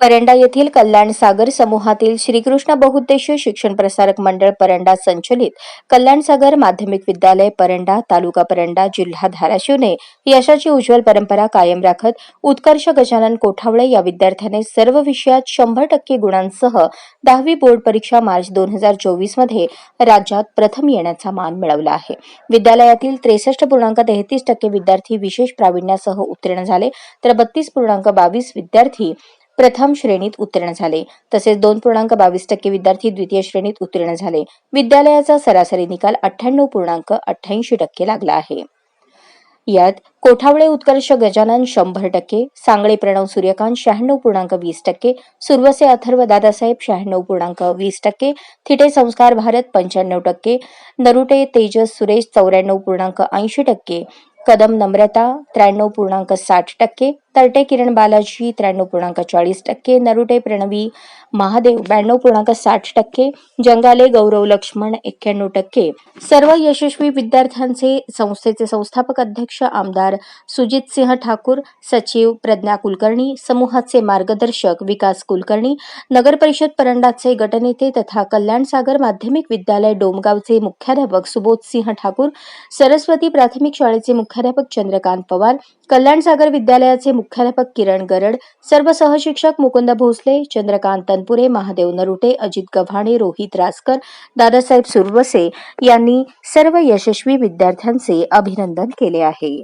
परंडा येथील कल्याण सागर समूहातील श्रीकृष्ण बहुद्देशीय शिक्षण प्रसारक मंडळ परंडा संचलित कल्याण सागर माध्यमिक विद्यालय परंडा तालुका परंडा जिल्हा धाराशिवने यशाची उज्ज्वल परंपरा कायम राखत उत्कर्ष गजानन कोठावळे या विद्यार्थ्याने सर्व विषयात शंभर टक्के गुणांसह दहावी बोर्ड परीक्षा मार्च दोन हजार चोवीसमध्ये राज्यात प्रथम येण्याचा मान मिळवला आहे. विद्यालयातील त्रेसष्ट पूर्णांक तेहतीस टक्के विद्यार्थी विशेष प्रावीण्यासह उत्तीर्ण झाले तर बत्तीस पूर्णांक बावीस विद्यार्थी प्रथम श्रेणीत उत्तीर्ण झाले. तसेच दोन पूर्णांक बावीस टक्के विद्यार्थी द्वितीय श्रेणीत उत्तीर्ण झाले. विद्यालयाचा सरासरी निकाल अठ्ठ्याण्णव पूर्णांक अठ्ठ्याऐंशी टक्के लागला आहे. यात कोठावळे उत्कर्ष गजानन शंभर टक्के सांगळे प्रणव सूर्यकांत शहाण्णव पूर्णांक वीस टक्के सुरवसे अथर्व दादासाहेब शहाण्णव पूर्णांक वीस टक्के थिटे संस्कार भारत पंच्याण्णव टक्के नरुटे तेजस सुरेश चौऱ्याण्णव पूर्णांक ऐंशी टक्के कदम नम्रता त्र्याण्णव पूर्णांक साठ टक्के तरटे किरण बालाजी त्र्याण्णव पूर्णांक चाळीस टक्के नरुटे प्रणवी महादेव ब्याण्णव पूर्णांक साठ टक्के जंगाले गौरव लक्ष्मण एक्क्याण्णव टक्के. सर्व यशस्वी विद्यार्थ्यांचे संस्थेचे संस्थापक अध्यक्ष आमदार सुजित सिंह ठाकूर सचिव प्रज्ञा कुलकर्णी समूहाचे मार्गदर्शक विकास कुलकर्णी नगर परिषद परंडाचे गटनेते तथा कल्याण सागर माध्यमिक विद्यालय डोमगावचे मुख्याध्यापक सुबोध सिंह ठाकूर सरस्वती प्राथमिक शाळेचे मुख्याध्यापक चंद्रकांत पवार कल्याण सागर विद्यालयाचे मुख्याध्यापक किरण गरड सर्व सहशिक्षक मुकुंद भोसले चंद्रकांत तनपुरे महादेव नरुटे अजित गव्हाणे रोहित रासकर दादासाहेब सुरवसे यांनी सर्व यशस्वी विद्यार्थ्यांचे अभिनंदन केले आहे.